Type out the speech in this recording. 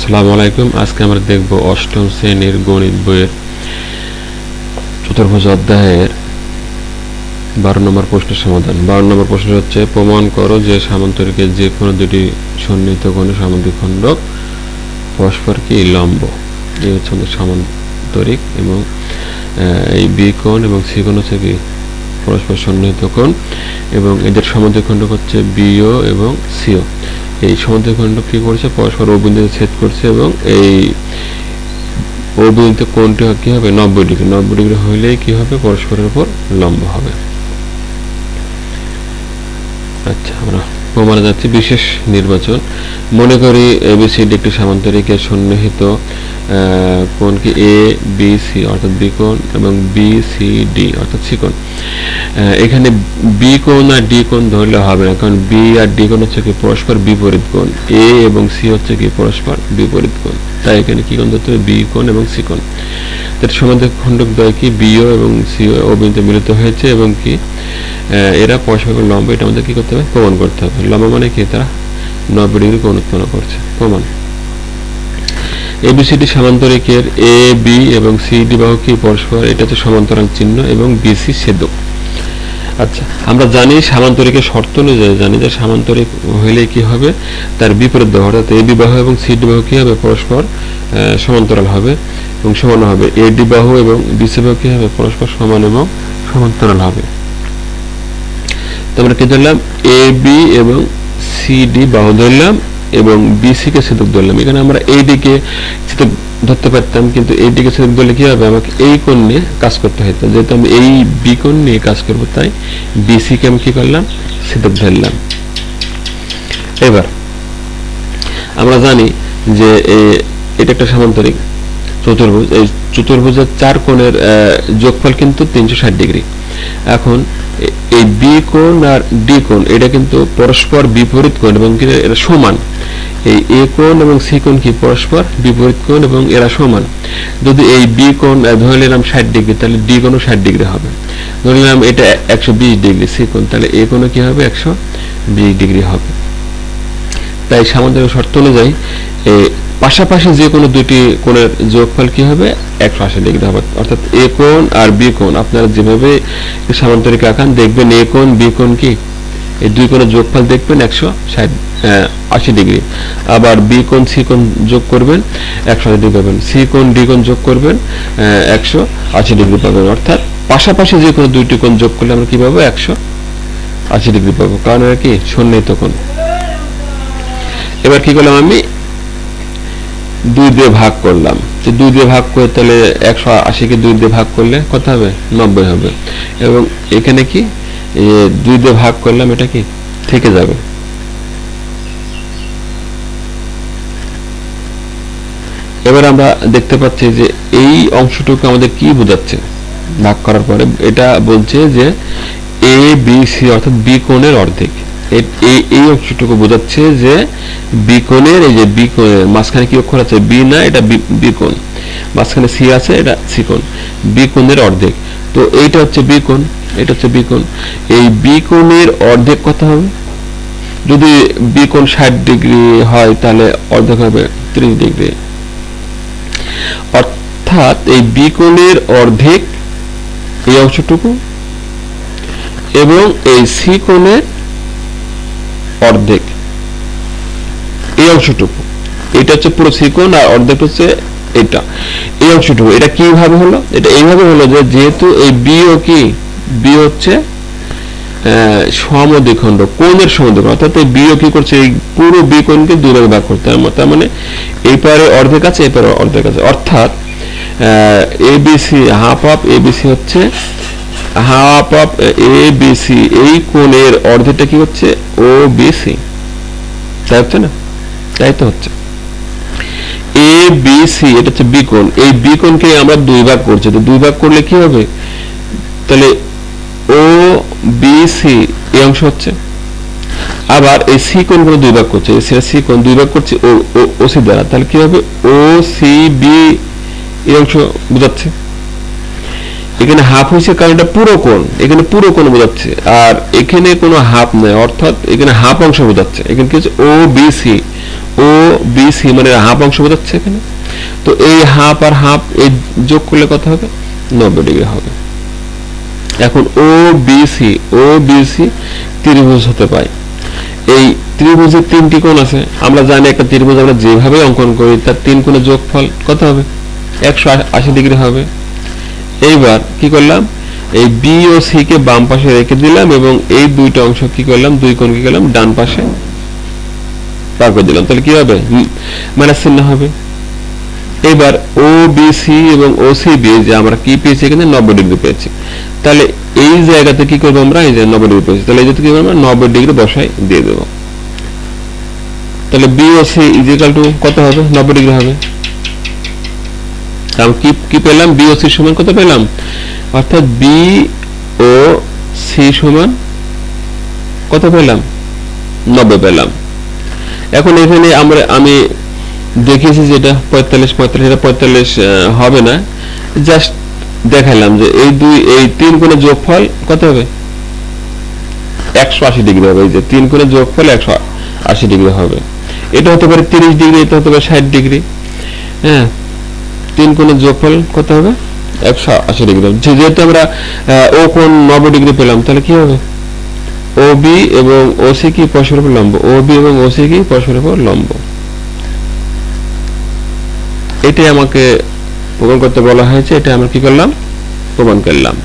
আসসালামু আলাইকুম। আজকে আমরা দেখব অষ্টম শ্রেণির গণিত বইয়ের চতুর্ভুজ অধ্যায়ের বারো নম্বর প্রশ্নের সমাধান। বারো নম্বর প্রশ্ন হচ্ছে, প্রমাণ করো যে সামান্তরিকের যে কোনো দুটি সন্নিহিত সামান্তরিক খণ্ডক পরস্পর কি লম্ব। এই হচ্ছে আমাদের সামান্তরিক এবং এই বি কোণ এবং সি কোণ হচ্ছে কি পরস্পর সন্নিহিত কোণ এবং এদের সামান্তরিক খণ্ডক হচ্ছে বিও এবং সিও। এই সমুদ্র খণ্ডক কি করছে? পরস্পর অবিন্দুতে ছেদ করছে এবং এই অবিন্দুতে কোণটি কি হবে? নব্বই ডিগ্রি। নব্বই ডিগ্রি হইলেই কি হবে? পরস্পরের উপর লম্ব হবে। আচ্ছা আমরা প্রমাণে যাচ্ছে বিশেষ নির্বাচন। মনে করি এবিসিডি একটি সামান্তরিকের সন্নিহিত আহ, কোণ কি এ বি সি অর্থাৎ বি কোণ এবং বি সি ডি অর্থাৎ সি কোণ এখানে বি কোণ আর ডি কোণ ধরলে হবে না কারণ বি আর ডি কোণ হচ্ছে কি পরস্পর বিপরীত কোণ। এ এবং সি হচ্ছে কি পরস্পর বিপরীত কোণ। তাই এখানে কি কোণ ধরতে হবে? বি কোণ এবং সি কোণ। তার সমান্তরিক খণ্ডক দ্বয় কি? বিও এবং সিও অবিন্দুতে মিলিত হয়েছে এবং কি? এরা পরস্পর লম্ব, এটা আমাদের কি করতে হবে? প্রমাণ করতে হবে। লম্ব মানে কি? তারা নব্বই ডিগ্রি কোণ উৎপন্ন করছে। প্রমাণ। এবিসিডি সামান্তরিকের এ, বি এবং সি, ডি বাহু কি? পরস্পর, এটা হচ্ছে সমান্তরাল চিহ্ন এবং বিসি ছেদক। আচ্ছা আমরা জানি সামান্তরিকের শর্ত অনুযায়ী, জানি যে সামান্তরিক হইলে কি হবে? তার বিপরীত বাহু অর্থাৎ এ বি বাহু এবং সি ডি বাহু কি হবে? পরস্পর সমান্তরাল হবে এবং সমান হবে। এ ডি বাহু এবং বিসি বাহু কি হবে? পরস্পর সমান এবং সমান্তরাল হবে। তো আমরা কি ধরলাম? এ, বি এবং সি, ডি বাহু ধরলাম। এবং বিসি কে ছেদক ধরলাম। এখানে আমরা এই দিকে ছেদক ধরতে পারতাম, কিন্তু এই দিকে ছেদক ধরলে কি হবে? আমাকে এই কোণ নিয়ে কাজ করতে হতো যেহেতু আমি এই বি কোণ নিয়ে কাজ করব, তাই বিসি কে আমি কি করলাম? ছেদক ধরলাম। এবার, আমরা জানি যে এটা একটা সামান্তরিক। চতুর্ভুজ, এই চতুর্ভুজের চার কোণের যোগফল কিন্তু তিনশো ষাট ডিগ্রি। এখন এই বি কোণ আর ডি কোণ, এটা কিন্তু পরস্পর বিপরীত কোণ এবং এরা সমান। এই এ কোণ এবং সি কোণ কি পরস্পর বিপরীত কোণ এবং এরা সমান। যদি এই বি কোণ ধরে নিলাম ষাট ডিগ্রি, তাহলে ডি কোণও ষাট ডিগ্রি হবে। ধরে নিলাম এটা একশো বিশ ডিগ্রি সি কোণ, তাহলে এ কোণও কি হবে? একশো বিশ ডিগ্রি হবে। তাই সামান্তরিক শর্ত অনুযায়ী পাশাপাশি যে কোনো দুটি কোণের যোগফল কি হবে? একশো আশি ডিগ্রি হবে। অর্থাৎ এ কোণ আর বি কোণ। আপনারা যেভাবে সামান্তরিক আঁকান দেখবেন, এ কোণ, বি কোণ কি? এই দুই কোণের যোগফল দেখবেন একশো ষাট আশি ডিগ্রি। আবার বি কোণ, সি কোণ যোগ করবেন, একশো আশি ডিগ্রি পাবেন। সি কোণ, ডি কোণ যোগ করবেন একশো আশি ডিগ্রি পাবেন। অর্থাৎ পাশাপাশি যে কোনো দুইটি কোণ যোগ করলে আমরা কি পাবো? একশো আশি ডিগ্রি পাবো। কারণ এরা কি? সন্নিহিত কোণ। এবার কি করলাম আমি? দুই দিয়ে ভাগ করলাম। যে দুই দিয়ে ভাগ করে তাহলে একশো আশিকে দুই দিয়ে ভাগ করলে কত হবে? নব্বই হবে। এবং এখানে কি? দুই দিয়ে ভাগ করলাম, এটা কি? থেকে যাবে। এবার আমরা দেখতে পাচ্ছি যে এই অংশটুকু আমাদের কি বোঝাচ্ছে? ভাগ করার পরে এটা বলছে যে এ, বি, সি অর্থাৎ বি কোণের অর্ধেক। এই অংশটুকু বোঝাচ্ছে যে এই যে মাঝখানে কি অক্ষর আছে? বি না, এটা বি- বি মাঝখানে সি আছে, এটা অর্ধেক। তো এইটা হচ্ছে এটা হচ্ছে এই অর্ধেক হবে? যদি ষাট ডিগ্রি হয়, তাহলে অর্ধেক হবে ত্রিশ ডিগ্রি। অর্থাৎ এই বিকোণের অর্ধেক এই অংশটুকু এবং এই সি অর্ধেক। এই অংশটুকু। এটা হচ্ছে পুরো সি কোণ আর অর্ধেক হচ্ছে এটা। এই অংশটুকু, এটা কীভাবে হলো? এটা এইভাবে হলো যে যেহেতু এই বি ও কি? বি হচ্ছে সমদ্বিখণ্ড, কোণের সমদ্বিখণ্ড। অর্থাৎ এই বিও কি করছে? এই পুরো বি কোণকে দুই ভাগে করতে তার মানে এই পারে অর্ধেক আছে, এই পারে অর্ধেক আছে। অর্থাৎ A B C half of A B C হচ্ছে half of A B C এই কোণের অর্ধেকটা কি হচ্ছে? ও বিসি তাই হচ্ছে না? তাই তো হচ্ছে। এ, বি এটা হচ্ছে বি কোণ। এই বি কোণকে আমরা দুই ভাগ করছি। তো দুই ভাগ করলে কি হবে? তাহলে ও, বি, সি এই অংশ হচ্ছে। আবার এই সি কোণগুলো দুই ভাগ করছে। সেটা সি কোণ দুই ভাগ করছে, ও ও সি দ্বারা। তাহলে কি হবে? ও, সি, বি এই অংশ বোঝাচ্ছে। এখানে হাফ হয়েছে কারণ এটা পুরো কোণ, এখানে পুরো কোণ বোঝাচ্ছে। আর এখানে কোনো হাফ নেই, অর্থাৎ এখানে হাফ অংশ বোঝাচ্ছে। এখানে কি হচ্ছে? O B C O B C মানে হাফ অংশ বোঝাচ্ছে এখানে। তো এই হাফ আর হাফ এই যোগ করলে কত হবে? নব্বই ডিগ্রি হবে। এখন O B C O B C ত্রিভুজ হতে পায়। এই ত্রিভুজের তিনটি কোণ আছে। আমরা জানি একটা ত্রিভুজ আমরা যেভাবে অঙ্কন করি, তার তিন কোণের যোগফল কত হবে? একশো আশি ডিগ্রি হবে। এইবার কি করলাম? এই বি ও সি কে বাম পাশে রেখে দিলাম এবং এই দুইটা অংশ কি করলাম? দুই কোণ কি করলাম ডান পাশে পার করে দিলাম। তাহলে কি হবে? মাইনাস চিহ্ন হবে। এবার ও বি সি এবং ও সি বি যে আমরা কি পেয়েছি এখানে? নব্বই ডিগ্রি পেয়েছি। তাহলে এই জায়গাতে কি করব আমরা? এই যে নব্বই ডিগ্রি পেয়েছি। তাহলে এই যে কি করব আমরা? নব্বই ডিগ্রি বসাই দিয়ে দেবো। তাহলে B O C equal to কত হবে? নব্বই ডিগ্রি হবে। তাহলে কি কি পেলাম? বি ও সি সমান কত পেলাম? অর্থাৎ বি ও সি সমান কত পেলাম? নব্বই পেলাম। এখন এখানে আমরা, আমি দেখিয়েছি যেটা পঁয়তাল্লিশ পঁয়তাল্লিশ, এটা পঁয়তাল্লিশ হবে না। জাস্ট দেখালাম যে এই দুই, এই তিন কোণের যোগফল কত হবে? একশো আশি ডিগ্রি হবে। এই যে তিন কোণের যোগফল একশো আশি ডিগ্রি হবে। এটা হতে পারে তিরিশ ডিগ্রি, এটা হতে পারে ষাট ডিগ্রি। হ্যাঁ তিন কোণের যোগফল কত হবে? একশো আশি ডিগ্রি। যেহেতু আমরা ও কোণ নব্বই ডিগ্রি পেলাম, তাহলে কি হবে? ও বি এবং ও সি কি পরস্পরের উপর লম্ব? ও বি এবং ও সি কি পরস্পরের উপর লম্ব? এটাই আমাকে প্রমাণ করতে বলা হয়েছে, এটা আমরা কি করলাম? প্রমাণ করলাম।